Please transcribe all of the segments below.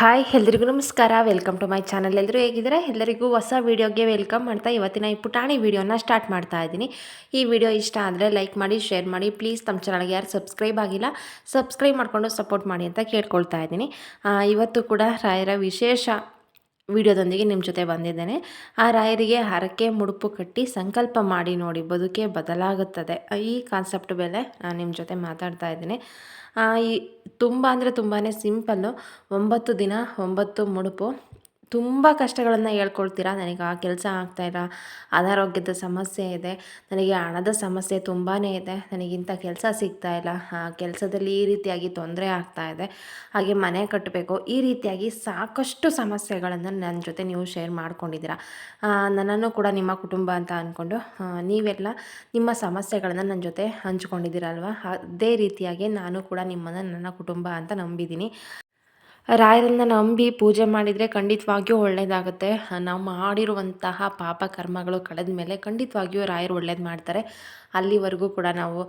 Hi, ಎಲ್ರಿಗೂ ನಮಸ್ಕಾರ. Welcome to my channel ಎಲ್ಲರೂ ಹೇಗಿದ್ದಾರೆ? ಎಲ್ಲರಿಗೂ ಹೊಸ ವೀಡಿಯೋಗೆ ವೆಲ್ಕಮ್ ಮಾಡ್ತಾ ಇವತ್ತಿನ ಈ ಪುಟಾಣಿ ವೀಡಿಯೋನ ಸ್ಟಾರ್ಟ್ ಮಾಡ್ತಾ ಇದ್ದೀನಿ. ಈ ವಿಡಿಯೋ ಇಷ್ಟ ಆದರೆ ಲೈಕ್ ಮಾಡಿ ಶೇರ್ ಮಾಡಿ. ಪ್ಲೀಸ್ ತಮ್ಮ ಚಾನಲ್ಗೆ ಯಾರು ಸಬ್ಸ್ಕ್ರೈಬ್ ಆಗಿಲ್ಲ ಸಬ್ಸ್ಕ್ರೈಬ್ ಮಾಡಿಕೊಂಡು ಸಪೋರ್ಟ್ ಮಾಡಿ ಅಂತ ಕೇಳ್ಕೊಳ್ತಾ ಇದ್ದೀನಿ. ಇವತ್ತು ಕೂಡ ರಾಯರ ವಿಶೇಷ ವಿಡಿಯೋದೊಂದಿಗೆ ನಿಮ್ಮ ಜೊತೆ ಬಂದಿದ್ದೇನೆ. ಆ ರಾಯರಿಗೆ ಹರಕೆ ಮುಡುಪು ಕಟ್ಟಿ ಸಂಕಲ್ಪ ಮಾಡಿ ನೋಡಿ ಬದುಕೆ ಬದಲಾಗುತ್ತದೆ. ಈ ಕಾನ್ಸೆಪ್ಟ್ ಮೇಲೆ ನಾನು ನಿಮ್ಮ ಜೊತೆ ಮಾತಾಡ್ತಾ ಇದ್ದೀನಿ. ಈ ತುಂಬ ಅಂದರೆ ತುಂಬಾ ಸಿಂಪಲ್ಲು ಒಂಬತ್ತು ದಿನ, ಒಂಬತ್ತು ಮುಡುಪು. ತುಂಬ ಕಷ್ಟಗಳನ್ನು ಹೇಳ್ಕೊಳ್ತೀರಾ? ನನಗೆ ಆ ಕೆಲಸ ಆಗ್ತಾಯಿಲ್ಲ ಅನಾರೋಗ್ಯದ ಸಮಸ್ಯೆ ಇದೆ. ನನಗೆ ಹಣದ ಸಮಸ್ಯೆ ತುಂಬಾ ಇದೆ. ನನಗಿಂಥ ಕೆಲಸ ಸಿಗ್ತಾ ಇಲ್ಲ. ಆ ಕೆಲಸದಲ್ಲಿ ಈ ರೀತಿಯಾಗಿ ತೊಂದರೆ ಆಗ್ತಾ ಇದೆ. ಹಾಗೆ ಮನೆ ಕಟ್ಟಬೇಕು. ಈ ರೀತಿಯಾಗಿ ಸಾಕಷ್ಟು ಸಮಸ್ಯೆಗಳನ್ನು ನನ್ನ ಜೊತೆ ನೀವು ಶೇರ್ ಮಾಡ್ಕೊಂಡಿದ್ದೀರಾ. ನನ್ನನ್ನು ಕೂಡ ನಿಮ್ಮ ಕುಟುಂಬ ಅಂತ ಅಂದ್ಕೊಂಡು ನೀವೆಲ್ಲ ನಿಮ್ಮ ಸಮಸ್ಯೆಗಳನ್ನು ನನ್ನ ಜೊತೆ ಹಂಚ್ಕೊಂಡಿದ್ದೀರಲ್ವ? ಅದೇ ರೀತಿಯಾಗಿ ನಾನು ಕೂಡ ನಿಮ್ಮನ್ನು ನನ್ನ ಕುಟುಂಬ ಅಂತ ನಂಬಿದ್ದೀನಿ. ರಾಯರನ್ನ ನಂಬಿ ಪೂಜೆ ಮಾಡಿದರೆ ಖಂಡಿತವಾಗಿಯೂ ಒಳ್ಳೆಯದಾಗುತ್ತೆ ನಾವು ಮಾಡಿರುವಂತಹ ಪಾಪ ಕರ್ಮಗಳು ಕಳೆದ ಮೇಲೆ ಖಂಡಿತವಾಗಿಯೂ ರಾಯರು ಒಳ್ಳೇದು ಮಾಡ್ತಾರೆ. ಅಲ್ಲಿವರೆಗೂ ಕೂಡ ನಾವು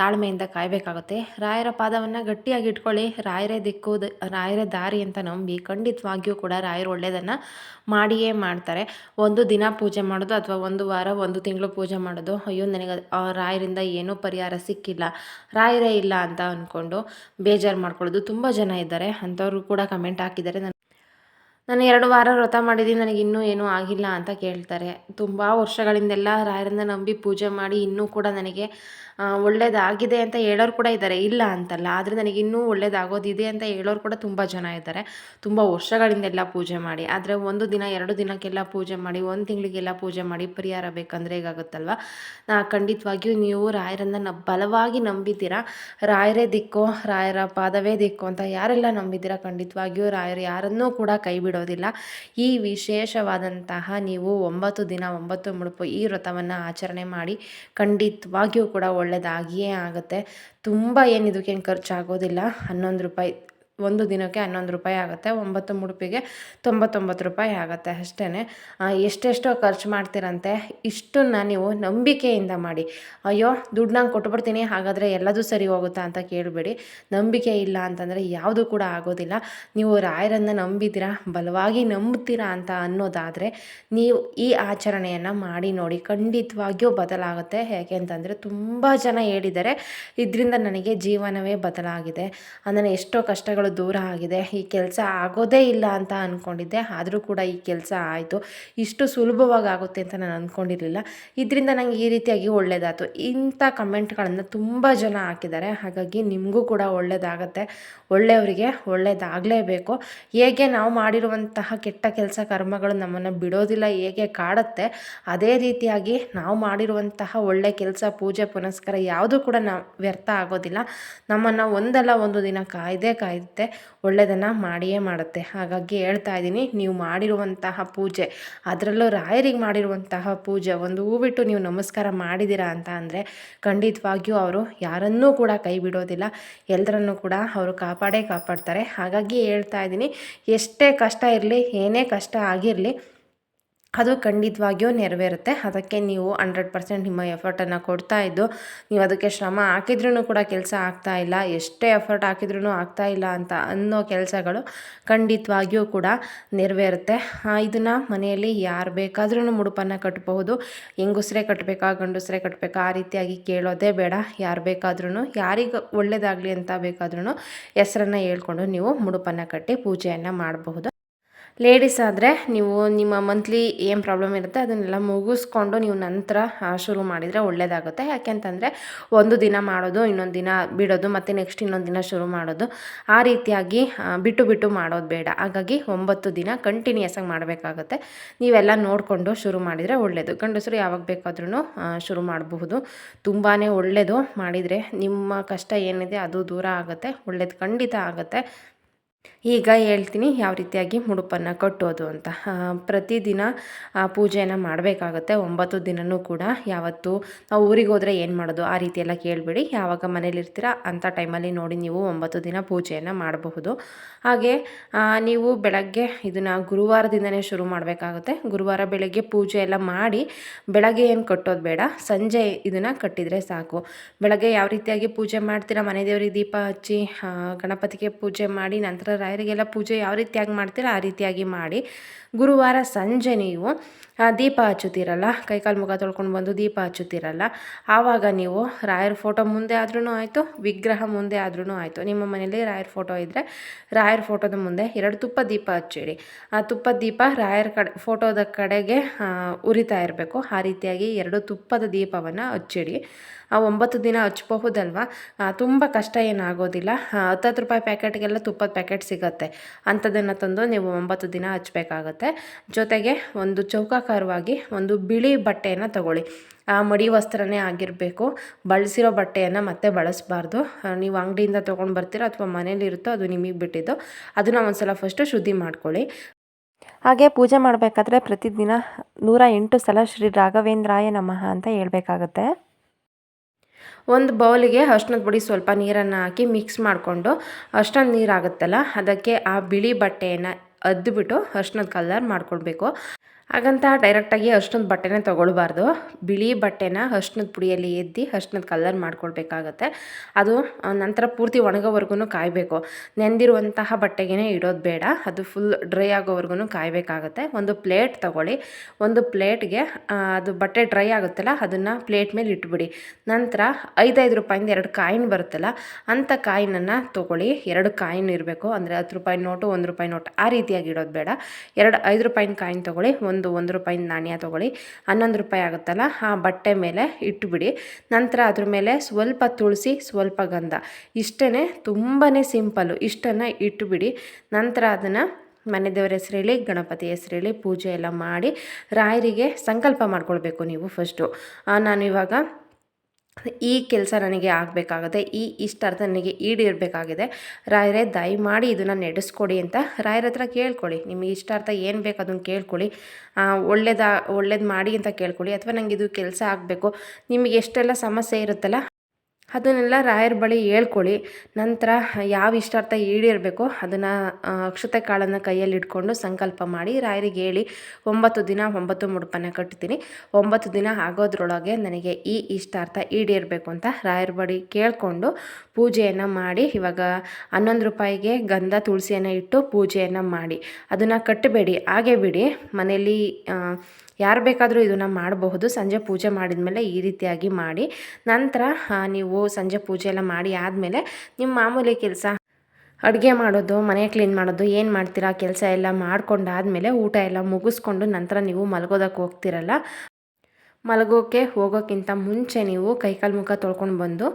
ತಾಳ್ಮೆಯಿಂದ ಕಾಯಬೇಕಾಗುತ್ತೆ. ರಾಯರ ಪಾದವನ್ನು ಗಟ್ಟಿಯಾಗಿ ಇಟ್ಕೊಳ್ಳಿ. ರಾಯರೇ ದಿಕ್ಕು ರಾಯರ ದಾರಿ ಅಂತ ನಂಬಿ ಖಂಡಿತವಾಗಿಯೂ ಕೂಡ ರಾಯರು ಒಳ್ಳೆಯದನ್ನು ಮಾಡಿಯೇ ಮಾಡ್ತಾರೆ. ಒಂದು ದಿನ ಪೂಜೆ ಮಾಡೋದು ಅಥವಾ ಒಂದು ವಾರ, ಒಂದು ತಿಂಗಳು ಪೂಜೆ ಮಾಡೋದು, ಅಯ್ಯೋ, ನನಗೆ ರಾಯರಿಂದ ಏನೂ ಪರಿಹಾರ ಸಿಕ್ಕಿಲ್ಲ. ರಾಯರೇ ಇಲ್ಲ ಅಂತ ಅಂದ್ಕೊಂಡು ಬೇಜಾರು ಮಾಡ್ಕೊಳ್ಳೋದು. ತುಂಬ ಜನ ಇದ್ದಾರೆ. ಅಂಥವ್ರು ಕೂಡ ಕಮೆಂಟ್ ಹಾಕಿದ್ದಾರೆ. ನಾನು ಎರಡು ವಾರ ವ್ರತ ಮಾಡಿದ್ದೀನಿ ನನಗೆ ಇನ್ನೂ ಏನೂ ಆಗಿಲ್ಲ ಅಂತ ಕೇಳ್ತಾರೆ. ತುಂಬ ವರ್ಷಗಳಿಂದೆಲ್ಲ ರಾಯರನ್ನ ನಂಬಿ ಪೂಜೆ ಮಾಡಿ ಇನ್ನೂ ಕೂಡ ನನಗೆ ಒಳ್ಳೆಯದಾಗಿದೆ ಅಂತ ಹೇಳೋರು ಕೂಡ ಇದ್ದಾರೆ. ಇಲ್ಲ ಅಂತಲ್ಲ, ಆದರೆ ನನಗೆ ಇನ್ನೂ ಒಳ್ಳೇದಾಗೋದಿದೆ ಅಂತ ಹೇಳೋರು ಕೂಡ ತುಂಬ ಜನ ಇದ್ದಾರೆ. ತುಂಬ ವರ್ಷಗಳಿಂದೆಲ್ಲ ಪೂಜೆ ಮಾಡಿ, ಆದರೆ ಒಂದು ದಿನ, ಎರಡು ದಿನಕ್ಕೆಲ್ಲ ಪೂಜೆ ಮಾಡಿ, ಒಂದು ತಿಂಗಳಿಗೆಲ್ಲ ಪೂಜೆ ಮಾಡಿ ಪರಿಹಾರ ಬೇಕಂದರೆ ಹೇಗಾಗುತ್ತಲ್ವ? ನಾ ಖಂಡಿತವಾಗಿಯೂ ನೀವು ರಾಯರನ್ನು ನ, ಬಲವಾಗಿ ನಂಬಿದ್ದೀರಾ? ರಾಯರೇ ದಿಕ್ಕೋ, ರಾಯರ ಪಾದವೇ ದಿಕ್ಕೋ ಅಂತ ಯಾರೆಲ್ಲ ನಂಬಿದ್ದೀರಾ? ಖಂಡಿತವಾಗಿಯೂ ರಾಯರು ಯಾರನ್ನೂ ಕೂಡ ಕೈ ಬಿಡೋದಿಲ್ಲ. ಈ ವಿಶೇಷವಾದಂತಹ ನೀವು ಒಂಬತ್ತು ದಿನ, ಒಂಬತ್ತು ಮುಡುಪು ಈ ವ್ರತವನ್ನು ಆಚರಣೆ ಮಾಡಿ ಖಂಡಿತವಾಗಿಯೂ ಕೂಡ ಒಳ್ಳೆಯದಾಗಿಯೇ ಆಗುತ್ತೆ. ತುಂಬ ಏನು ಇದಕ್ಕೇನು ಖರ್ಚಾಗೋದಿಲ್ಲ ಹನ್ನೊಂದು ರೂಪಾಯಿ ಒಂದು ದಿನಕ್ಕೆ ಹನ್ನೊಂದು ರೂಪಾಯಿ ಆಗುತ್ತೆ, ಒಂಬತ್ತು ಮುಡುಪಿಗೆ ತೊಂಬತ್ತೊಂಬತ್ತು ರೂಪಾಯಿ ಆಗುತ್ತೆ ಅಷ್ಟೇ ಎಷ್ಟೆಷ್ಟೋ ಖರ್ಚು ಮಾಡ್ತೀರಂತೆ, ಇಷ್ಟನ್ನು ನೀವು ನಂಬಿಕೆಯಿಂದ ಮಾಡಿ. ಅಯ್ಯೋ, ದುಡ್ಡು ನಾನು ಕೊಟ್ಬಿಡ್ತೀನಿ, ಹಾಗಾದರೆ ಎಲ್ಲದೂ ಸರಿ ಹೋಗುತ್ತಾ ಅಂತ ಕೇಳಬೇಡಿ. ನಂಬಿಕೆ ಇಲ್ಲ ಅಂತಂದರೆ ಯಾವುದು ಕೂಡ ಆಗೋದಿಲ್ಲ. ನೀವು ರಾಯರನ್ನು ನಂಬಿದ್ದೀರಾ, ಬಲವಾಗಿ ನಂಬುತ್ತೀರಾ ಅಂತ ಅನ್ನೋದಾದರೆ ನೀವು ಈ ಆಚರಣೆಯನ್ನು ಮಾಡಿ ನೋಡಿ, ಖಂಡಿತವಾಗಿಯೂ ಬದಲಾಗುತ್ತೆ. ಯಾಕೆ ಅಂತಂದರೆ ತುಂಬ ಜನ ಹೇಳಿದ್ದಾರೆ, ಇದರಿಂದ ನನಗೆ ಜೀವನವೇ ಬದಲಾಗಿದೆ. ಅಂದರೆ ಎಷ್ಟೋ ಕಷ್ಟಗಳು ದೂರ ಆಗಿದೆ. ಈ ಕೆಲಸ ಆಗೋದೇ ಇಲ್ಲ ಅಂತ ಅಂದ್ಕೊಂಡಿದ್ದೆ ಆದರೂ ಕೂಡ ಈ ಕೆಲಸ ಆಯಿತು. ಇಷ್ಟು ಸುಲಭವಾಗಿ ಆಗುತ್ತೆ ಅಂತ ನಾನು ಅಂದ್ಕೊಂಡಿರಲಿಲ್ಲ ಇದರಿಂದ ನನಗೆ ಈ ರೀತಿಯಾಗಿ ಒಳ್ಳೆಯದಾಯ್ತು ಇಂಥ ಕಮೆಂಟ್ಗಳನ್ನು ತುಂಬ ಜನ ಹಾಕಿದ್ದಾರೆ. ಹಾಗಾಗಿ ನಿಮಗೂ ಕೂಡ ಒಳ್ಳೆಯದಾಗತ್ತೆ ಒಳ್ಳೆಯವರಿಗೆ ಒಳ್ಳೆಯದಾಗಲೇಬೇಕು ಹೇಗೆ ನಾವು ಮಾಡಿರುವಂತಹ ಕೆಟ್ಟ ಕೆಲಸ ಕರ್ಮಗಳು ನಮ್ಮನ್ನು ಬಿಡೋದಿಲ್ಲ, ಹೇಗೆ ಕಾಡುತ್ತೆ, ಅದೇ ರೀತಿಯಾಗಿ ನಾವು ಮಾಡಿರುವಂತಹ ಒಳ್ಳೆ ಕೆಲಸ, ಪೂಜೆ, ಪುನಸ್ಕಾರ ಯಾವುದೂ ಕೂಡ ನಾವು ವ್ಯರ್ಥ ಆಗೋದಿಲ್ಲ. ನಮ್ಮನ್ನು ಒಂದಲ್ಲ ಒಂದು ದಿನ ಕಾಯ್ದೇ ಕಾಯುತ್ತೆ ಒಳ್ಳೆಯದನ್ನು ಮಾಡಿಯೇ ಮಾಡುತ್ತೆ. ಹಾಗಾಗಿ ಹೇಳ್ತಾ ಇದ್ದೀನಿ, ನೀವು ಮಾಡಿರುವಂತಹ ಪೂಜೆ, ಅದರಲ್ಲೂ ರಾಯರಿಗೆ ಮಾಡಿರುವಂತಹ ಪೂಜೆ, ಒಂದು ಹೂವಿಟ್ಟು ನೀವು ನಮಸ್ಕಾರ ಮಾಡಿದ್ದೀರಾ ಅಂತ ಅಂದರೆ, ಖಂಡಿತವಾಗಿಯೂ ಅವರು ಯಾರನ್ನೂ ಕೂಡ ಕೈ ಬಿಡೋದಿಲ್ಲ ಎಲ್ಲರನ್ನೂ ಕೂಡ ಅವರು ಕಾಪಾಡೇ ಕಾಪಾಡ್ತಾರೆ. ಹಾಗಾಗಿ ಹೇಳ್ತಾ ಇದ್ದೀನಿ, ಎಷ್ಟೇ ಕಷ್ಟ ಇರಲಿ, ಏನೇ ಕಷ್ಟ ಆಗಿರಲಿ ಅದು ಖಂಡಿತವಾಗಿಯೂ ನೆರವೇರುತ್ತೆ. ಅದಕ್ಕೆ ನೀವು ಹಂಡ್ರೆಡ್ ಪರ್ಸೆಂಟ್ ನಿಮ್ಮ ಎಫರ್ಟನ್ನು ಕೊಡ್ತಾ ಇದ್ದು, ನೀವು ಅದಕ್ಕೆ ಶ್ರಮ ಹಾಕಿದ್ರೂ ಕೂಡ ಕೆಲಸ ಆಗ್ತಾ ಇಲ್ಲ, ಎಷ್ಟೇ ಎಫರ್ಟ್ ಹಾಕಿದ್ರೂ ಆಗ್ತಾ ಇಲ್ಲ ಅಂತ ಅನ್ನೋ ಕೆಲಸಗಳು ಖಂಡಿತವಾಗಿಯೂ ಕೂಡ ನೆರವೇರುತ್ತೆ. ಇದನ್ನು ಮನೆಯಲ್ಲಿ ಯಾರು ಬೇಕಾದ್ರೂ ಮುಡುಪನ್ನು ಕಟ್ಟಬಹುದು ಹೆಂಗುಸ್ರೇ ಕಟ್ಟಬೇಕಾ ಗಂಡುಸ್ರೆ ಕಟ್ಟಬೇಕಾ ಆ ರೀತಿಯಾಗಿ ಕೇಳೋದೇ ಬೇಡ. ಯಾರು ಬೇಕಾದ್ರೂ ಯಾರಿಗೆ ಒಳ್ಳೆಯದಾಗಲಿ ಅಂತ ಬೇಕಾದ್ರೂ ಹೆಸರನ್ನು ಹೇಳ್ಕೊಂಡು ನೀವು ಮುಡುಪನ್ನು ಕಟ್ಟಿ ಪೂಜೆಯನ್ನು ಮಾಡಬಹುದು. ಲೇಡೀಸ್ ಆದರೆ ನೀವು ನಿಮ್ಮ ಮಂತ್ಲಿ ಏನು ಪ್ರಾಬ್ಲಮ್ ಇರುತ್ತೆ ಅದನ್ನೆಲ್ಲ ಮುಗಿಸ್ಕೊಂಡು ನೀವು ನಂತರ ಶುರು ಮಾಡಿದರೆ ಒಳ್ಳೆಯದಾಗುತ್ತೆ ಯಾಕೆಂತಂದರೆ ಒಂದು ದಿನ ಮಾಡೋದು, ಇನ್ನೊಂದು ದಿನ ಬಿಡೋದು, ಮತ್ತು ನೆಕ್ಸ್ಟ್ ಇನ್ನೊಂದು ದಿನ ಶುರು ಮಾಡೋದು. ಆ ರೀತಿಯಾಗಿ ಬಿಟ್ಟು ಬಿಟ್ಟು ಮಾಡೋದು ಬೇಡ. ಹಾಗಾಗಿ ಒಂಬತ್ತು ದಿನ ಕಂಟಿನ್ಯೂಸ್ ಆಗಿ ಮಾಡಬೇಕಾಗುತ್ತೆ. ನೀವೆಲ್ಲ ನೋಡಿಕೊಂಡು ಶುರು ಮಾಡಿದರೆ ಒಳ್ಳೆಯದು ಗಂಡಸರು ಯಾವಾಗ ಬೇಕಾದ್ರೂ ಶುರು ಮಾಡಬಹುದು. ತುಂಬಾ ಒಳ್ಳೆಯದು ಮಾಡಿದರೆ ನಿಮ್ಮ ಕಷ್ಟ ಏನಿದೆ ಅದು ದೂರ ಆಗುತ್ತೆ. ಒಳ್ಳೇದು ಖಂಡಿತ ಆಗುತ್ತೆ. ಈಗ ಹೇಳ್ತೀನಿ ಯಾವ ರೀತಿಯಾಗಿ ಮುಡುಪನ್ನು ಕಟ್ಟೋದು ಅಂತ. ಪ್ರತಿದಿನ ಪೂಜೆಯನ್ನು ಮಾಡಬೇಕಾಗತ್ತೆ. ಒಂಬತ್ತು ದಿನವೂ ಕೂಡ ಯಾವತ್ತು ನಾವು ಊರಿಗೆ ಹೋದರೆ ಏನು ಮಾಡೋದು? ಆ ರೀತಿ ಎಲ್ಲ ಕೇಳಬೇಡಿ. ಯಾವಾಗ ಮನೇಲಿರ್ತೀರ ಅಂಥ ಟೈಮಲ್ಲಿ ನೋಡಿ ನೀವು ಒಂಬತ್ತು ದಿನ ಪೂಜೆಯನ್ನು ಮಾಡಬಹುದು. ಹಾಗೆ ನೀವು ಬೆಳಗ್ಗೆ ಇದನ್ನು ಗುರುವಾರದಿಂದನೇ ಶುರು ಮಾಡಬೇಕಾಗುತ್ತೆ. ಗುರುವಾರ ಬೆಳಗ್ಗೆ ಪೂಜೆ ಎಲ್ಲ ಮಾಡಿ ಬೆಳಗ್ಗೆ ಏನು ಕಟ್ಟೋದು ಬೇಡ? ಸಂಜೆ ಇದನ್ನು ಕಟ್ಟಿದರೆ ಸಾಕು. ಬೆಳಗ್ಗೆ ಯಾವ ರೀತಿಯಾಗಿ ಪೂಜೆ ಮಾಡ್ತೀರಾ? ಮನೆ ದೇವರಿಗೆ ದೀಪ ಹಚ್ಚಿ ಗಣಪತಿಗೆ ಪೂಜೆ ಮಾಡಿ ನಂತರ ರಾಯರಿಗೆಲ್ಲ ಪೂಜೆ ಯಾವ ರೀತಿಯಾಗಿ ಮಾಡ್ತೀರ ಆ ರೀತಿಯಾಗಿ ಮಾಡಿ. ಗುರುವಾರ ಸಂಜೆ ನೀವು ದೀಪ ಹಚ್ಚುತ್ತೀರಲ್ಲ? ಕೈಕಾಲು ಮುಖ ತೊಳ್ಕೊಂಡು ಬಂದು ದೀಪ ಹಚ್ಚುತ್ತೀರಲ್ಲ? ಆವಾಗ ನೀವು ರಾಯರ ಫೋಟೋ ಮುಂದೆ ಆದ್ರೂ ಆಯಿತು, ವಿಗ್ರಹ ಮುಂದೆ ಆದ್ರೂ ಆಯಿತು. ನಿಮ್ಮ ಮನೆಯಲ್ಲಿ ರಾಯರ ಫೋಟೋ ಇದ್ದರೆ ರಾಯರ ಫೋಟೋದ ಮುಂದೆ ಎರಡು ತುಪ್ಪ ದೀಪ ಹಚ್ಚಿಡಿ. ಆ ತುಪ್ಪ ದೀಪ ರಾಯರ ಕಡೆ ಫೋಟೋದ ಕಡೆಗೆ ಉರಿತಾ ಇರಬೇಕು. ಆ ರೀತಿಯಾಗಿ ಎರಡು ತುಪ್ಪದ ದೀಪವನ್ನು ಹಚ್ಚಿಡಿ. ಆ ಒಂಬತ್ತು ದಿನ ಹಚ್ಬಹುದಲ್ವ? ತುಂಬ ಕಷ್ಟ ಏನಾಗೋದಿಲ್ಲ. ಹತ್ತು ಹತ್ತತ್ತು ರೂಪಾಯಿ ಪ್ಯಾಕೆಟ್ಗೆಲ್ಲ ತುಪ್ಪದ ಪ್ಯಾಕೆಟ್ ಸಿಗುತ್ತೆ. ಅಂಥದ್ದನ್ನು ತಂದು ನೀವು ಒಂಬತ್ತು ದಿನ ಹಚ್ಚಬೇಕಾಗತ್ತೆ ಜೊತೆಗೆ ಒಂದು ಚೌಕಾಕಾರವಾಗಿ ಒಂದು ಬಿಳಿ ಬಟ್ಟೆಯನ್ನು ತಗೊಳ್ಳಿ. ಆ, ಮಡಿ ವಸ್ತ್ರನೇ ಆಗಿರಬೇಕು. ಬಳಸಿರೋ ಬಟ್ಟೆಯನ್ನು ಮತ್ತೆ ಬಳಸಬಾರ್ದು. ನೀವು ಅಂಗಡಿಯಿಂದ ತೊಗೊಂಡು ಬರ್ತೀರೋ ಅಥವಾ ಮನೇಲಿರುತ್ತೋ ಅದು ನಿಮಗೆ ಬಿಟ್ಟಿದ್ದು. ಅದನ್ನು ಒಂದ್ಸಲ ಫಸ್ಟು ಶುದ್ಧಿ ಮಾಡ್ಕೊಳ್ಳಿ. ಹಾಗೆ ಪೂಜೆ ಮಾಡಬೇಕಾದ್ರೆ ಪ್ರತಿದಿನ ನೂರ ಎಂಟು ಸಲ ಶ್ರೀ ರಾಘವೇಂದ್ರಾಯ ನಮಃ ಅಂತ ಹೇಳ್ಬೇಕಾಗತ್ತೆ. ಒಂದು ಬೌಲಿಗೆ ಅರ್ಶಿನದ ಪುಡಿ ಸ್ವಲ್ಪ ನೀರನ್ನು ಹಾಕಿ ಮಿಕ್ಸ್ ಮಾಡಿಕೊಂಡು ಅಷ್ಟೊಂದು ನೀರಾಗುತ್ತಲ್ಲ, ಅದಕ್ಕೆ ಆ ಬಿಳಿ ಬಟ್ಟೆಯನ್ನು ಅದ್ದುಬಿಟ್ಟು ಅರ್ಶಿನದ ಕಲರ್ ಮಾಡ್ಕೊಳ್ಬೇಕು. ಹಾಗಂತ ಡೈರೆಕ್ಟಾಗಿ ಅರ್ಶಿನದ ಬಟ್ಟೆನೇ ತೊಗೊಳ್ಬಾರ್ದು. ಬಿಳಿ ಬಟ್ಟೆನ ಅರ್ಶಿನದ ಪುಡಿಯಲ್ಲಿ ಎದ್ದು ಅರ್ಶಿನದ ಕಲರ್ ಮಾಡ್ಕೊಳ್ಬೇಕಾಗತ್ತೆ. ಅದು ನಂತರ ಪೂರ್ತಿ ಒಣಗೋವರೆಗೂ ಕಾಯಬೇಕು. ನೆಂದಿರುವಂತಹ ಬಟ್ಟೆಗೆ ಇಡೋದು ಬೇಡ. ಅದು ಫುಲ್ ಡ್ರೈ ಆಗೋವರೆಗೂ ಕಾಯಬೇಕಾಗತ್ತೆ. ಒಂದು ಪ್ಲೇಟ್ ತಗೊಳ್ಳಿ. ಒಂದು ಪ್ಲೇಟ್ಗೆ ಅದು ಬಟ್ಟೆ ಡ್ರೈ ಆಗುತ್ತಲ್ಲ, ಅದನ್ನು ಪ್ಲೇಟ್ ಮೇಲೆ ಇಟ್ಬಿಡಿ. ನಂತರ ಐದೈದು ರೂಪಾಯಿಂದ ಎರಡು ಕಾಯಿನ್ ಬರುತ್ತಲ್ಲ ಅಂಥ ಕಾಯಿನನ್ನು ತೊಗೊಳ್ಳಿ. ಎರಡು ಕಾಯಿನ್ ಇರಬೇಕು. ಅಂದರೆ ಹತ್ತು ರೂಪಾಯಿ ನೋಟು, ಒಂದು ರೂಪಾಯಿ ನೋಟು ಆ ರೀತಿಯಾಗಿ ಇಡೋದು ಬೇಡ. ಎರಡು, ಐದು ರೂಪಾಯಿನ ಕಾಯಿನ್ ತೊಗೊಳ್ಳಿ. ಒಂದು ಒಂದು ರೂಪಾಯಿ ನಾಣ್ಯ ತೊಗೊಳ್ಳಿ. ಹನ್ನೊಂದು ರೂಪಾಯಿ ಆಗುತ್ತಲ್ಲ? ಆ ಬಟ್ಟೆ ಮೇಲೆ ಇಟ್ಟುಬಿಡಿ. ನಂತರ ಅದ್ರ ಮೇಲೆ ಸ್ವಲ್ಪ ತುಳಸಿ, ಸ್ವಲ್ಪ ಗಂಧ. ಇಷ್ಟೇ ತುಂಬಾ ಸಿಂಪಲ್ಲು ಇಷ್ಟನ್ನು ಇಟ್ಟುಬಿಡಿ. ನಂತರ ಅದನ್ನು ಮನೆ ದೇವರ ಹೆಸರು ಗಣಪತಿ ಹೆಸರು ಪೂಜೆ ಎಲ್ಲ ಮಾಡಿ ರಾಯರಿಗೆ ಸಂಕಲ್ಪ ಮಾಡ್ಕೊಳ್ಬೇಕು ನೀವು ಫಸ್ಟು ನಾನು ಇವಾಗ ಈ ಕೆಲಸ ನನಗೆ ಆಗಬೇಕಾಗುತ್ತೆ, ಈ ಇಷ್ಟಾರ್ಥ ನನಗೆ ಈಡೇರಬೇಕಾಗಿದೆ. ರಾಯರೇ, ದಯಮಾಡಿ ಇದನ್ನು ನಡೆಸ್ಕೊಡಿ ಅಂತ ರಾಯರ ಹತ್ರ ಕೇಳ್ಕೊಳ್ಳಿ. ನಿಮಗೆ ಇಷ್ಟಾರ್ಥ ಏನು ಬೇಕು ಅದನ್ನು ಕೇಳ್ಕೊಳ್ಳಿ. ಒಳ್ಳೇದ, ಒಳ್ಳೇದು ಮಾಡಿ ಅಂತ ಕೇಳ್ಕೊಳ್ಳಿ. ಅಥವಾ ನನಗೆ ಇದು ಕೆಲಸ ಆಗಬೇಕು. ನಿಮಗೆ ಎಷ್ಟೆಲ್ಲ ಸಮಸ್ಯೆ ಇರುತ್ತಲ್ಲ ಅದನ್ನೆಲ್ಲ ರಾಯರ ಬಳಿ ಹೇಳ್ಕೊಳ್ಳಿ. ನಂತರ ಯಾವ ಇಷ್ಟಾರ್ಥ ಈಡೇರಬೇಕೋ ಅದನ್ನು ಅಕ್ಷತೆ ಕಾಳನ್ನು ಕೈಯಲ್ಲಿ ಇಟ್ಕೊಂಡು ಸಂಕಲ್ಪ ಮಾಡಿ ರಾಯರಿಗೆ ಹೇಳಿ, ಒಂಬತ್ತು ದಿನ ಒಂಬತ್ತು ಮುಡುಪನ್ನು ಕಟ್ತೀನಿ. ಒಂಬತ್ತು ದಿನ ಆಗೋದ್ರೊಳಗೆ ನನಗೆ ಈ ಇಷ್ಟಾರ್ಥ ಈಡೇರಬೇಕು ಅಂತ ರಾಯರ ಬಳಿ ಕೇಳಿಕೊಂಡು ಪೂಜೆಯನ್ನು ಮಾಡಿ, ಇವಾಗ ಹನ್ನೊಂದು ರೂಪಾಯಿಗೆ ಗಂಧ ತುಳಸಿಯನ್ನು ಇಟ್ಟು ಪೂಜೆಯನ್ನು ಮಾಡಿ. ಅದನ್ನು ಕಟ್ಟಬೇಡಿ ಹಾಗೆ ಬಿಡಿ. ಮನೆಯಲ್ಲಿ ಯಾರು ಬೇಕಾದರೂ ಇದನ್ನು ಮಾಡಬಹುದು. ಸಂಜೆ ಪೂಜೆ ಮಾಡಿದ ಮೇಲೆ ಈ ರೀತಿಯಾಗಿ ಮಾಡಿ. ನಂತರ ನೀವು ಸಂಜೆ ಪೂಜೆ ಎಲ್ಲ ಮಾಡಿ ಆದಮೇಲೆ ನಿಮ್ಮ ಮಾಮೂಲಿ ಕೆಲಸ, ಅಡುಗೆ ಮಾಡೋದು, ಮನೆ ಕ್ಲೀನ್ ಮಾಡೋದು, ಏನು ಮಾಡ್ತೀರಾ, ಕೆಲಸ ಎಲ್ಲ ಮಾಡ್ಕೊಂಡಾದಮೇಲೆ ಊಟ ಎಲ್ಲ ಮುಗಿಸ್ಕೊಂಡು ನಂತರ ನೀವು ಮಲಗೋದಕ್ಕೆ ಹೋಗ್ತಿರಲ್ಲ? ಮಲಗೋಕ್ಕೆ ಹೋಗೋಕ್ಕಿಂತ ಮುಂಚೆ ನೀವು ಕೈಕಾಲು ಮುಖ ತೊಳ್ಕೊಂಡು ಬಂದು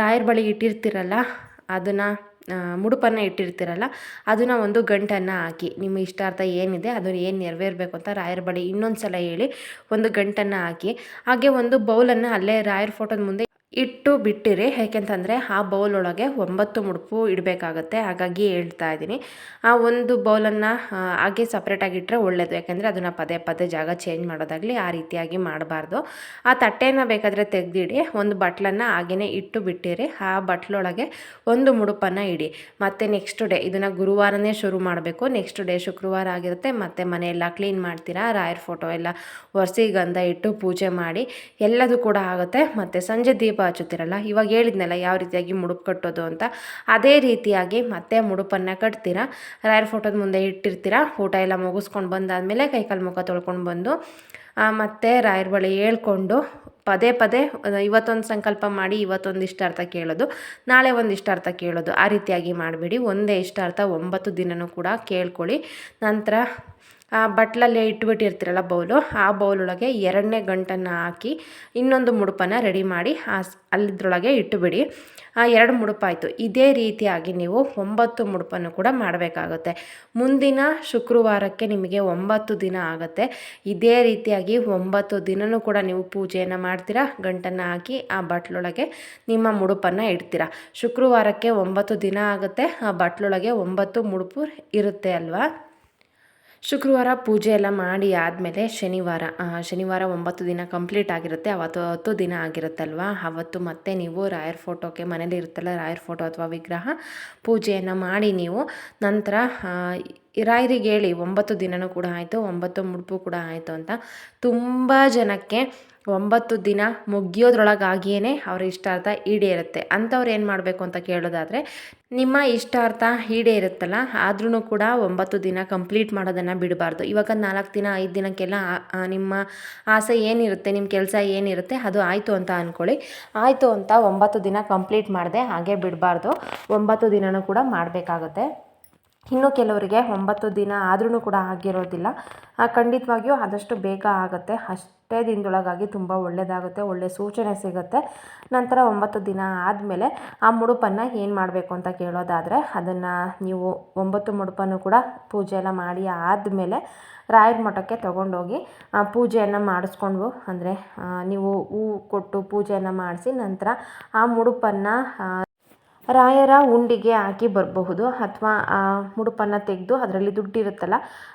ರಾಯರ ಬಳಿ ಇಟ್ಟಿರ್ತೀರಲ್ಲ, ಅದನ್ನು ಮುಡುಪನ್ನು ಇಟ್ಟಿರ್ತೀರಲ್ಲ, ಅದನ್ನು ಒಂದು ಗಂಟನ್ನು ಹಾಕಿ, ನಿಮ್ಮ ಇಷ್ಟಾರ್ಥ ಏನಿದೆ ಅದು ಏನು ನೆರವೇರಬೇಕು ಅಂತ ರಾಯರ ಬಳಿ ಇನ್ನೊಂದು ಸಲ ಹೇಳಿ ಒಂದು ಗಂಟನ್ನು ಹಾಕಿ, ಹಾಗೆ ಒಂದು ಬೌಲನ್ನು ಅಲ್ಲೇ ರಾಯರ ಫೋಟೋದ ಮುಂದೆ ಇಟ್ಟು ಬಿಟ್ಟಿರಿ. ಯಾಕೆಂತಂದರೆ ಆ ಬೌಲ್ ಒಳಗೆ ಒಂಬತ್ತು ಮುಡುಪು ಇಡಬೇಕಾಗತ್ತೆ. ಹಾಗಾಗಿ ಹೇಳ್ತಾ ಇದ್ದೀನಿ. ಆ ಒಂದು ಬೌಲನ್ನು ಹಾಗೆ ಸಪ್ರೇಟಾಗಿ ಇಟ್ಟರೆ ಒಳ್ಳೆಯದು ಯಾಕೆಂದರೆ ಅದನ್ನು ಪದೇ ಪದೇ ಜಾಗ ಚೇಂಜ್ ಮಾಡೋದಾಗಲಿ ಆ ರೀತಿಯಾಗಿ ಮಾಡಬಾರ್ದು. ಆ ತಟ್ಟೆನ ಬೇಕಾದರೆ ತೆಗೆದಿಡಿ. ಒಂದು ಬಟ್ಲನ್ನು ಹಾಗೆಯೇ ಇಟ್ಟು ಬಿಟ್ಟಿರಿ. ಆ ಬಟ್ಲೊಳಗೆ ಒಂದು ಮುಡುಪನ್ನು ಇಡಿ. ಮತ್ತು ನೆಕ್ಸ್ಟ್ ಡೇ ಇದನ್ನು ಗುರುವಾರನೇ ಶುರು ಮಾಡಬೇಕು. ನೆಕ್ಸ್ಟ್ ಡೇ ಶುಕ್ರವಾರ ಆಗಿರುತ್ತೆ. ಮತ್ತು ಮನೆಯೆಲ್ಲ ಕ್ಲೀನ್ ಮಾಡ್ತೀರಾ? ರಾಯರ್ ಫೋಟೋ ಎಲ್ಲ ಒರೆಸಿ ಗಂಧ ಇಟ್ಟು ಪೂಜೆ ಮಾಡಿ. ಎಲ್ಲದೂ ಕೂಡ ಆಗುತ್ತೆ. ಮತ್ತು ಸಂಜೆ ದೀಪ ಹಚ್ಚುತ್ತೀರಲ್ಲ? ಇವಾಗ ಹೇಳಿದ್ನಲ್ಲ ಯಾವ ರೀತಿಯಾಗಿ ಮುಡುಪು ಕಟ್ಟೋದು ಅಂತ. ಅದೇ ರೀತಿಯಾಗಿ ಮತ್ತೆ ಮುಡುಪನ್ನು ಕಟ್ತೀರಾ? ರಾಯರ ಫೋಟೋದ ಮುಂದೆ ಇಟ್ಟಿರ್ತೀರಾ? ಊಟ ಎಲ್ಲ ಮುಗಿಸ್ಕೊಂಡು ಬಂದಾದಮೇಲೆ ಕೈಕಾಲು ಮುಖ ತೊಳ್ಕೊಂಡು ಬಂದು ಮತ್ತೆ ರಾಯರ ಬಳಿ ಹೇಳ್ಕೊಂಡು ಪದೇ ಪದೇ ಇವತ್ತೊಂದು ಸಂಕಲ್ಪ ಮಾಡಿ, ಇವತ್ತೊಂದು ಇಷ್ಟಾರ್ಥ ಕೇಳೋದು. ನಾಳೆ ಒಂದು ಇಷ್ಟಾರ್ಥ ಕೇಳೋದು. ಆ ರೀತಿಯಾಗಿ ಮಾಡಬೇಡಿ. ಒಂದೇ ಇಷ್ಟಾರ್ಥ ಒಂಬತ್ತು ದಿನನೂ ಕೂಡ ಕೇಳ್ಕೊಳ್ಳಿ. ನಂತರ ಬಟ್ಲಲ್ಲೇ ಇಟ್ಬಿಟ್ಟಿರ್ತೀರಲ್ಲ ಬೌಲು, ಆ ಬೌಲೊಳಗೆ ಎರಡನೇ ಗಂಟನ್ನು ಹಾಕಿ ಇನ್ನೊಂದು ಮುಡುಪನ್ನು ರೆಡಿ ಮಾಡಿ ಆ ಅಲ್ಲಿದ್ರೊಳಗೆ ಇಟ್ಟುಬಿಡಿ. ಆ, ಎರಡು ಮುಡುಪಾಯಿತು. ಇದೇ ರೀತಿಯಾಗಿ ನೀವು ಒಂಬತ್ತು ಮುಡುಪನ್ನು ಕೂಡ ಮಾಡಬೇಕಾಗುತ್ತೆ. ಮುಂದಿನ ಶುಕ್ರವಾರಕ್ಕೆ ನಿಮಗೆ ಒಂಬತ್ತು ದಿನ ಆಗುತ್ತೆ. ಇದೇ ರೀತಿಯಾಗಿ ಒಂಬತ್ತು ದಿನವೂ ಕೂಡ ನೀವು ಪೂಜೆಯನ್ನು ಮಾಡ್ತೀರಾ, ಗಂಟನ್ನು ಹಾಕಿ ಆ ಬಟ್ಲೊಳಗೆ ನಿಮ್ಮ ಮುಡುಪನ್ನು ಇಡ್ತೀರಾ. ಶುಕ್ರವಾರಕ್ಕೆ ಒಂಬತ್ತು ದಿನ ಆಗುತ್ತೆ, ಆ ಬಟ್ಲೊಳಗೆ ಒಂಬತ್ತು ಮುಡುಪು ಇರುತ್ತೆ ಅಲ್ವಾ? ಶುಕ್ರವಾರ ಪೂಜೆ ಎಲ್ಲ ಮಾಡಿ ಆದಮೇಲೆ ಶನಿವಾರ ಶನಿವಾರ ಒಂಬತ್ತು ದಿನ ಕಂಪ್ಲೀಟ್ ಆಗಿರುತ್ತೆ. ಅವತ್ತು ಹತ್ತು ದಿನ ಆಗಿರುತ್ತಲ್ವ? ಅವತ್ತು ಮತ್ತೆ ನೀವು ರಾಯರ್ ಫೋಟೋಗೆ ಮನೇಲಿ ಇರುತ್ತಲ್ಲ, ರಾಯರ್ ಫೋಟೋ ಅಥವಾ ವಿಗ್ರಹ ಪೂಜೆಯನ್ನು ಮಾಡಿ ನೀವು ನಂತರ ರಾಯರಿಗೆ ಹೇಳಿ, ಒಂಬತ್ತು ದಿನವೂ ಕೂಡ ಆಯಿತು, ಒಂಬತ್ತು ಮುಡುಪು ಕೂಡ ಆಯಿತು ಅಂತ. ತುಂಬ ಜನಕ್ಕೆ ಒಂಬತ್ತು ದಿನ ಮುಗಿಯೋದ್ರೊಳಗಾಗಿಯೇ ಅವ್ರ ಇಷ್ಟಾರ್ಥ ಈಡೇರುತ್ತೆ. ಅಂಥವ್ರು ಏನು ಮಾಡಬೇಕು ಅಂತ ಕೇಳೋದಾದರೆ, ನಿಮ್ಮ ಇಷ್ಟಾರ್ಥ ಈಡೇರುತ್ತಲ್ಲ ಆದ್ರೂ ಕೂಡ ಒಂಬತ್ತು ದಿನ ಕಂಪ್ಲೀಟ್ ಮಾಡೋದನ್ನು ಬಿಡಬಾರ್ದು. ಇವಾಗ ನಾಲ್ಕು ದಿನ, ಐದು ದಿನಕ್ಕೆಲ್ಲ ನಿಮ್ಮ ಆಸೆ ಏನಿರುತ್ತೆ ನಿಮ್ಮ ಕೆಲಸ ಏನಿರುತ್ತೆ, ಅದು ಆಯಿತು ಅಂತ ಅಂದ್ಕೊಳ್ಳಿ ಆಯಿತು ಅಂತ ಒಂಬತ್ತು ದಿನ ಕಂಪ್ಲೀಟ್ ಮಾಡಿದೆ ಹಾಗೆ ಬಿಡಬಾರ್ದು. ಒಂಬತ್ತು ದಿನನೂ ಕೂಡ ಮಾಡಬೇಕಾಗುತ್ತೆ. ಇನ್ನು ಕೆಲವರಿಗೆ ಒಂಬತ್ತು ದಿನ ಆದ್ರೂ ಕೂಡ ಆಗಿರೋದಿಲ್ಲ. ಖಂಡಿತವಾಗಿಯೂ ಆದಷ್ಟು ಬೇಗ ಆಗುತ್ತೆ. ಅಷ್ಟೇ ದಿನದೊಳಗಾಗಿ ತುಂಬ ಒಳ್ಳೆಯದಾಗುತ್ತೆ ಒಳ್ಳೆಯ ಸೂಚನೆ ಸಿಗುತ್ತೆ. ನಂತರ ಒಂಬತ್ತು ದಿನ ಆದಮೇಲೆ ಆ ಮುಡುಪನ್ನು ಏನು ಮಾಡಬೇಕು ಅಂತ ಕೇಳೋದಾದರೆ, ಅದನ್ನು ನೀವು ಒಂಬತ್ತು ಮುಡುಪನ್ನು ಕೂಡ ಪೂಜೆ ಎಲ್ಲ ಮಾಡಿ ಆದಮೇಲೆ ರಾಯರ ಮಠಕ್ಕೆ ತೊಗೊಂಡೋಗಿ ಪೂಜೆಯನ್ನು ಮಾಡಿಸ್ಕೊಂಡು, ಅಂದರೆ ನೀವು ಹೂ ಕೊಟ್ಟು ಪೂಜೆಯನ್ನು ಮಾಡಿಸಿ ನಂತರ ಆ ಮುಡುಪನ್ನು ರಾಯರ ಉಂಡಿಗೆ ಹಾಕಿ ಬರಬಹುದು ಅಥವಾ, ಆ, ಮುಡುಪನ್ನು ತೆಗೆದು ಅದರಲ್ಲಿ ದುಡ್ಡಿರುತ್ತಲ್ಲ,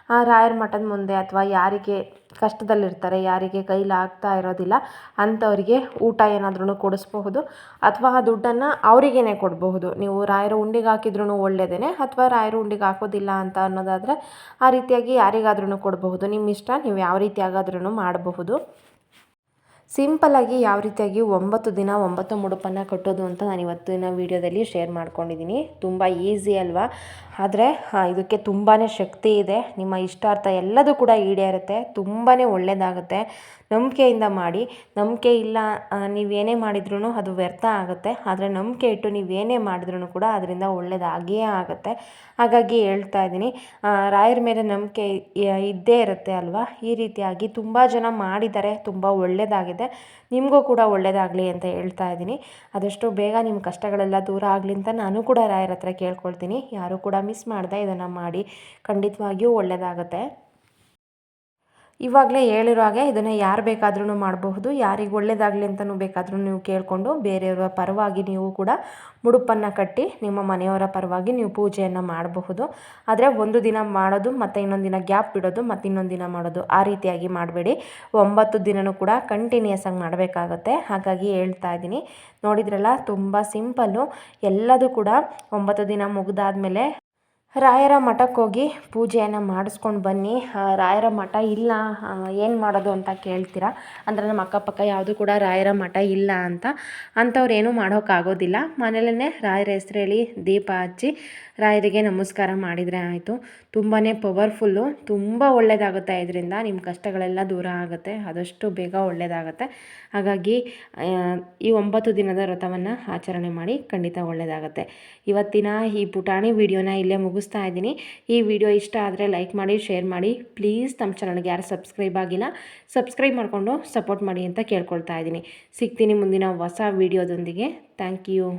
ಆ, ರಾಯರ ಮಠದ ಮುಂದೆ ಅಥವಾ ಯಾರಿಗೆ ಕಷ್ಟದಲ್ಲಿರ್ತಾರೆ, ಯಾರಿಗೆ ಕೈಲಿ ಆಗ್ತಾ ಇರೋದಿಲ್ಲ, ಅಂಥವ್ರಿಗೆ ಊಟ ಏನಾದ್ರೂ ಕೊಡಿಸ್ಬಹುದು ಅಥವಾ ಆ ದುಡ್ಡನ್ನು ಅವರಿಗೇನೆ ಕೊಡಬಹುದು. ನೀವು ರಾಯರ ಉಂಡಿಗೆ ಹಾಕಿದ್ರೂ ಒಳ್ಳೆಯದೇ ಅಥವಾ ರಾಯರ ಉಂಡಿಗೆ ಹಾಕೋದಿಲ್ಲ ಅಂತ ಅನ್ನೋದಾದರೆ ಆ ರೀತಿಯಾಗಿ ಯಾರಿಗಾದ್ರೂ ಕೊಡಬಹುದು. ನಿಮ್ಮ ಇಷ್ಟ ನೀವು ಯಾವ ರೀತಿಯಾಗಾದ್ರೂ ಮಾಡಬಹುದು. ಸಿಂಪಲ್ಲಾಗಿ ಯಾವ ರೀತಿಯಾಗಿ ಒಂಬತ್ತು ದಿನ ಒಂಬತ್ತು ಮುಡುಪನ್ನು ಕಟ್ಟೋದು ಅಂತ ನಾನು ಇವತ್ತಿನ ವೀಡಿಯೋದಲ್ಲಿ ಶೇರ್ ಮಾಡ್ಕೊಂಡಿದ್ದೀನಿ. ತುಂಬ ಈಸಿ ಅಲ್ವಾ? ಆದರೆ ಇದಕ್ಕೆ ತುಂಬಾ ಶಕ್ತಿ ಇದೆ. ನಿಮ್ಮ ಇಷ್ಟಾರ್ಥ ಎಲ್ಲದೂ ಕೂಡ ಈಡೇರುತ್ತೆ. ತುಂಬಾ ಒಳ್ಳೆಯದಾಗುತ್ತೆ ನಂಬಿಕೆಯಿಂದ ಮಾಡಿ. ನಂಬಿಕೆ ಇಲ್ಲ ನೀವೇನೇ ಮಾಡಿದ್ರೂ ಅದು ವ್ಯರ್ಥ ಆಗುತ್ತೆ. ಆದರೆ ನಂಬಿಕೆ ಇಟ್ಟು ನೀವೇನೇ ಮಾಡಿದ್ರೂ ಕೂಡ ಅದರಿಂದ ಒಳ್ಳೆಯದಾಗಿಯೇ ಆಗುತ್ತೆ. ಹಾಗಾಗಿ ಹೇಳ್ತಾ ಇದ್ದೀನಿ ರಾಯರ ಮೇಲೆ ನಂಬಿಕೆ ಇದ್ದೇ ಇರುತ್ತೆ ಅಲ್ವಾ? ಈ ರೀತಿಯಾಗಿ ತುಂಬ ಜನ ಮಾಡಿದ್ದಾರೆ ತುಂಬ ಒಳ್ಳೆಯದಾಗಿದೆ ನಿಮಗೂ ಕೂಡ ಒಳ್ಳೆಯದಾಗಲಿ ಅಂತ ಹೇಳ್ತಾ ಇದ್ದೀನಿ. ಆದಷ್ಟು ಬೇಗ ನಿಮ್ಮ ಕಷ್ಟಗಳೆಲ್ಲ ದೂರ ಆಗಲಿ ಅಂತ ನಾನು ಕೂಡ ರಾಯರ ಹತ್ರ ಕೇಳ್ಕೊಳ್ತೀನಿ. ಯಾರೂ ಕೂಡ ಮಿಸ್ ಮಾಡದೆ ಇದನ್ನು ಮಾಡಿ ಖಂಡಿತವಾಗಿಯೂ ಒಳ್ಳೆಯದಾಗತ್ತೆ ಇವಾಗಲೇ ಹೇಳಿರೋ ಹಾಗೆ ಇದನ್ನು ಯಾರು ಬೇಕಾದ್ರೂ ಮಾಡಬಹುದು, ಯಾರಿಗೆ ಒಳ್ಳೆಯದಾಗಲಿ ಅಂತಲೂ ಬೇಕಾದರೂ ನೀವು ಕೇಳಿಕೊಂಡು ಬೇರೆಯವರ ಪರವಾಗಿ ನೀವು ಕೂಡ ಮುಡುಪನ್ನು ಕಟ್ಟಿ ನಿಮ್ಮ ಮನೆಯವರ ಪರವಾಗಿ ನೀವು ಪೂಜೆಯನ್ನು ಮಾಡಬಹುದು. ಆದರೆ ಒಂದು ದಿನ ಮಾಡೋದು ಮತ್ತು ಇನ್ನೊಂದು ದಿನ ಗ್ಯಾಪ್ ಬಿಡೋದು ಮತ್ತು ಇನ್ನೊಂದು ದಿನ ಮಾಡೋದು ಆ ರೀತಿಯಾಗಿ ಮಾಡಬೇಡಿ. ಒಂಬತ್ತು ದಿನವೂ ಕೂಡ ಕಂಟಿನ್ಯೂಸ್ ಆಗಿ ಮಾಡಬೇಕಾಗತ್ತೆ. ಹಾಗಾಗಿ ಹೇಳ್ತಾ ಇದ್ದೀನಿ. ನೋಡಿದ್ರಲ್ಲ ತುಂಬ ಸಿಂಪಲ್ಲು. ಎಲ್ಲದೂ ಕೂಡ ಒಂಬತ್ತು ದಿನ ಮುಗಿದಾದ್ಮೇಲೆ ರಾಯರ ಮಠಕ್ಕೆ ಹೋಗಿ ಪೂಜೆಯನ್ನು ಮಾಡಿಸ್ಕೊಂಡು ಬನ್ನಿ. ರಾಯರ ಮಠ ಇಲ್ಲ. ಏನು ಮಾಡೋದು ಅಂತ ಕೇಳ್ತೀರಾ? ಅಂದರೆ ನಮ್ಮ ಅಕ್ಕಪಕ್ಕ ಯಾವುದು ಕೂಡ ರಾಯರ ಮಠ ಇಲ್ಲ ಅಂತ. ಅಂಥವ್ರು ಏನೂ ಮಾಡೋಕ್ಕಾಗೋದಿಲ್ಲ. ಮನೇಲೇ ರಾಯರ ಹೆಸ್ರು ಹೇಳಿ ದೀಪ ಹಚ್ಚಿ ರಾಯರಿಗೆ ನಮಸ್ಕಾರ ಮಾಡಿದರೆ ಆಯಿತು. ತುಂಬಾ ಪವರ್ಫುಲ್ಲು ತುಂಬ ಒಳ್ಳೆಯದಾಗುತ್ತೆ ಇದರಿಂದ. ನಿಮ್ಮ ಕಷ್ಟಗಳೆಲ್ಲ ದೂರ ಆಗುತ್ತೆ. ಆದಷ್ಟು ಬೇಗ ಒಳ್ಳೆಯದಾಗುತ್ತೆ ಹಾಗಾಗಿ ಈ ಒಂಬತ್ತು ದಿನದ ವ್ರತವನ್ನು ಆಚರಣೆ ಮಾಡಿ ಖಂಡಿತ ಒಳ್ಳೆಯದಾಗುತ್ತೆ ಇವತ್ತಿನ ಈ ಪುಟಾಣಿ ವಿಡಿಯೋನ ಇಲ್ಲೇ ಮುಗಿಸ್ತಾ ಇದ್ದೀನಿ. ಈ ವಿಡಿಯೋ ಇಷ್ಟ ಆದರೆ ಲೈಕ್ ಮಾಡಿ, ಶೇರ್ ಮಾಡಿ. ಪ್ಲೀಸ್ ನಮ್ಮ ಚಾನಲ್ಗೆ ಯಾರು ಸಬ್ಸ್ಕ್ರೈಬ್ ಆಗಿಲ್ಲ, ಸಬ್ಸ್ಕ್ರೈಬ್ ಮಾಡಿಕೊಂಡು ಸಪೋರ್ಟ್ ಮಾಡಿ ಅಂತ ಕೇಳ್ಕೊಳ್ತಾ ಇದ್ದೀನಿ. ಸಿಗ್ತೀನಿ ಮುಂದಿನ ಹೊಸ ವಿಡಿಯೋದೊಂದಿಗೆ. Thank you.